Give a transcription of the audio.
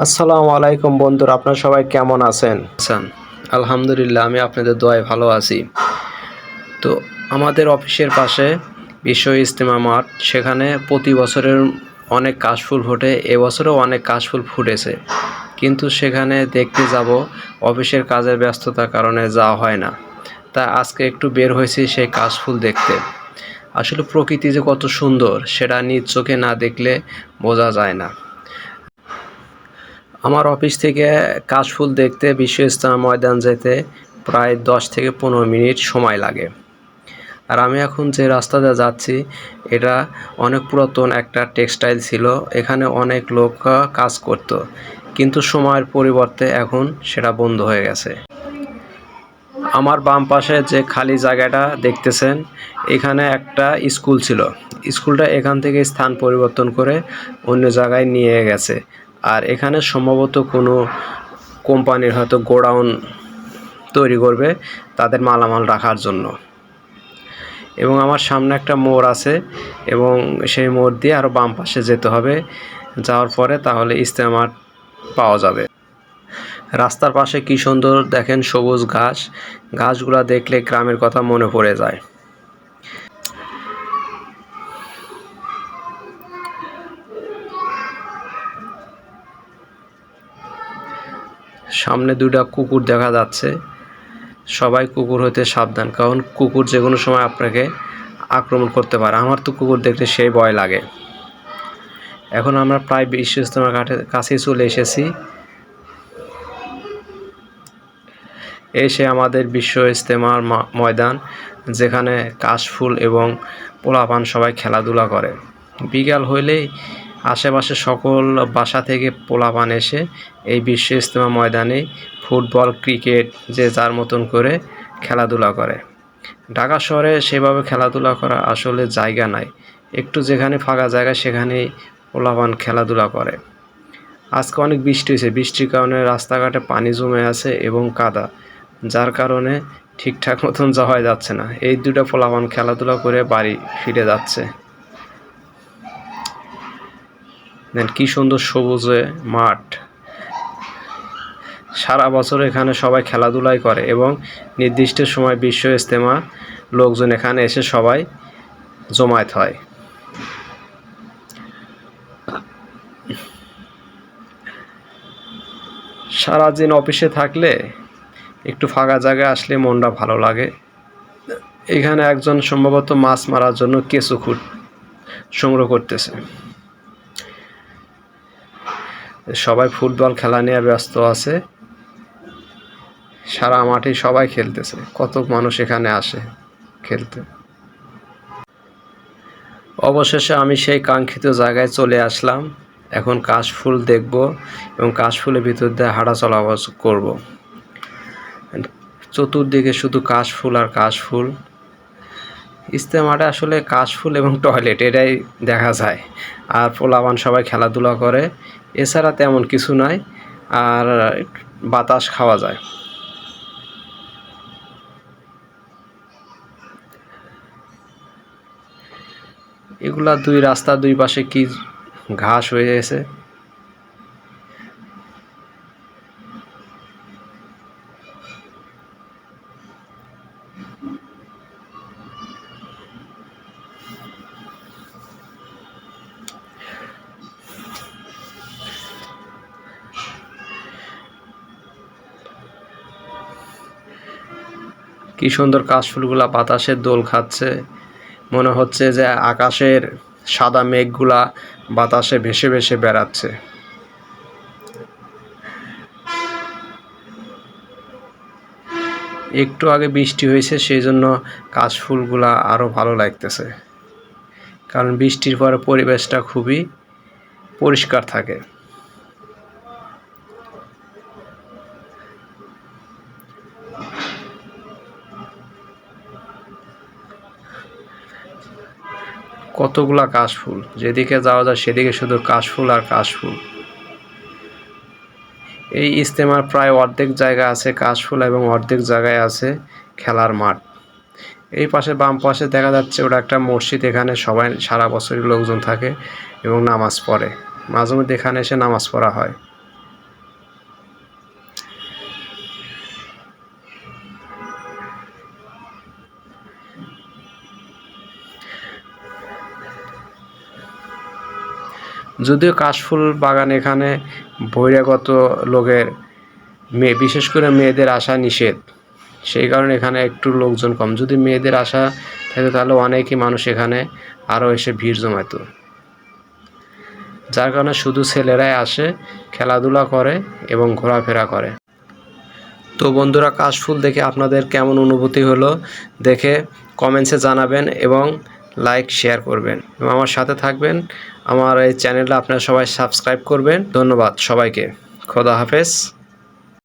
আসসালামু আলাইকুম বন্ধুরা, আপনারা সবাই কেমন আছেন? আলহামদুলিল্লাহ, আমি আপনাদের দোয়ায় ভালো আছি। তো আমাদের অফিসের পাশে বিশ্ব ইজতেমা মাঠ, সেখানে প্রতি বছরের অনেক কাশফুল ফোটে, এবছরেও অনেক কাশফুল ফুটেছে। কিন্তু সেখানে দেখতে যাব, অফিসের কাজের ব্যস্ততার কারণে যাওয়া হয় না। তা আজকে একটু বের হয়েছি সেই কাশফুল দেখতে। আসলে প্রকৃতি যে কত সুন্দর, সেটা নিজ চোখে না দেখলে বোঝা যায় না। আমার অফিস থেকে কাশফুল দেখতে বিশ্ব ইস্তেমা ময়দান যেতে প্রায় দশ থেকে পনেরো মিনিট সময় লাগে। আর আমি এখন যে রাস্তাতে যাচ্ছি, এটা অনেক পুরাতন একটা টেক্সটাইল ছিল, এখানে অনেক লোক কাজ করত, কিন্তু সময়ের পরিবর্তে এখন সেটা বন্ধ হয়ে গেছে। আমার বাম পাশে যে খালি জায়গাটা দেখতেছেন, এখানে একটা স্কুল ছিল। স্কুলটা এখান থেকে স্থান পরিবর্তন করে অন্য জায়গায় নিয়ে গেছে। আর এখানে সম্ভবত কোনো কোম্পানির হয়তো গোডাউন তৈরি করবে তাদের মালামাল রাখার জন্য। এবং আমার সামনে একটা মোড় আছে এবং সেই মোড় দিয়ে আরও বাম পাশে যেতে হবে। যাওয়ার পরে তাহলে ইস্তেমার পাওয়া যাবে। রাস্তার পাশে কি সুন্দর দেখেন সবুজ ঘাস। ঘাসগুলা দেখলে গ্রামের কথা মনে পড়ে যায়। সামনে দুটা কুকুর দেখা যাচ্ছে। সবাই কুকুর হতে সাবধান, কারণ কুকুর যে কোনো সময় আপনাকে আক্রমণ করতে পারে। আমার তো কুকুর দেখতে সেই ভয় লাগে। এখন আমরা প্রায় বিশ্ব ইজতেমার কাছেই চলে এসেছি। এসে আমাদের বিশ্ব ইজতেমার মা- ময়দান, যেখানে কাশফুল এবং পোলাপান সবাই খেলাধুলা করে। বিকাল হইলেই আশেপাশে সকল বাসা থেকে পোলাপান এসে এই বিশ্ব ইজতেমা ময়দানে ফুটবল, ক্রিকেট যে যার মতন করে খেলাধুলা করে। ঢাকা শহরে সেভাবে খেলাধুলা করা আসলে জায়গা নাই। একটু যেখানে ফাঁকা জায়গা সেখানেই পোলাপান খেলাধুলা করে। আজকে অনেক বৃষ্টি হয়েছে। বৃষ্টির কারণে রাস্তাঘাটে পানি জমে আছে এবং কাদা, যার কারণে ঠিকঠাক মতন যাওয়া যাচ্ছে না। এই দুটো পোলাপান খেলাধুলা করে বাড়ি ফিরে যাচ্ছে। দেন কি সুন্দর সবুজে মাঠ। সারা বছর এখানে সবাই খেলাধুলাই করে এবং নির্দিষ্ট সময় বিশ্ব ইজতেমা লোকজন এখানে এসে সবাই জমায়েত হয়। সারাদিন অফিসে থাকলে একটু ফাঁকা জায়গায় আসলে মনটা ভালো লাগে। এখানে একজন সম্ভবত মাছ মারার জন্য কেঁচু খুঁট সংগ্রহ করতেছে। সবাই ফুটবল খেলা নিয়ে ব্যস্ত আছে। সারা মাঠে সবাই খেলতেছে। কত মানুষ এখানে আসে খেলতে। অবশেষে আমি সেই কাঙ্ক্ষিত জায়গায় চলে আসলাম। এখন কাশফুল দেখব এবং কাশফুলের ভিতর দিয়ে হাঁটা চলাচল করব। চতুর্দিকে শুধু কাশফুল আর কাশফুল। ইস্তেমাটা আসলে কাশফুল এবং টয়লেট, এটাই দেখা যায়। আর পোলাবান সবাই খেলাধুলা করে, এছাড়া তেমন কিছু নাই, আর বাতাস খাওয়া যায়। এগুলা দুই রাস্তা দুই পাশে কি ঘাস হয়ে গেছে? কি সুন্দর কাশফুলগুলা বাতাসের দোল খাচ্ছে। মনে হচ্ছে যে আকাশের সাদা মেঘগুলা বাতাসে ভেসে ভেসে বেড়াচ্ছে। একটু আগে বৃষ্টি হয়েছে সেই জন্য কাশফুলগুলা আরও ভালো লাগতেছে। কারণ বৃষ্টির পরে পরিবেশটা খুবই পরিষ্কার থাকে। কতগুলা কাশফুল? যেদিকে যাওয়া যায় সেদিকে শুধু কাশফুল আর কাশফুল। এই ইজতেমার প্রায় অর্ধেক জায়গা আছে কাশফুল এবং অর্ধেক জায়গায় আছে খেলার মাঠ। এই পাশে বাম পাশে দেখা যাচ্ছে ওটা একটা মসজিদ, এখানে সবাই সারা বছরই লোকজন থাকে এবং নামাজ পড়ে। মাঝে মধ্যে এখানে এসে নামাজ পড়া হয়। যদিও কাশফুল বাগান এখানে বহিরাগত লোকের মেয়ে, বিশেষ করে মেয়েদের আসা নিষেধ। সেই কারণে এখানে একটু লোকজন কম। যদি মেয়েদের আসা থাকে, তাহলে অনেকই মানুষ এখানে আরও এসে ভিড় জমাতো যার কারণে শুধু ছেলেরাই আসে, খেলাধুলা করে এবং ঘোরাফেরা করে। তো বন্ধুরা, কাশফুল দেখে আপনাদের কেমন অনুভূতি হলো দেখে কমেন্টসে জানাবেন এবং লাইক, শেয়ার করবেন। এবং আমার সাথে থাকবেন আমার এই চ্যানেলটা আপনারা সবাই সাবস্ক্রাইব করবেন। ধন্যবাদ সবাইকে। খোদা হাফেজ।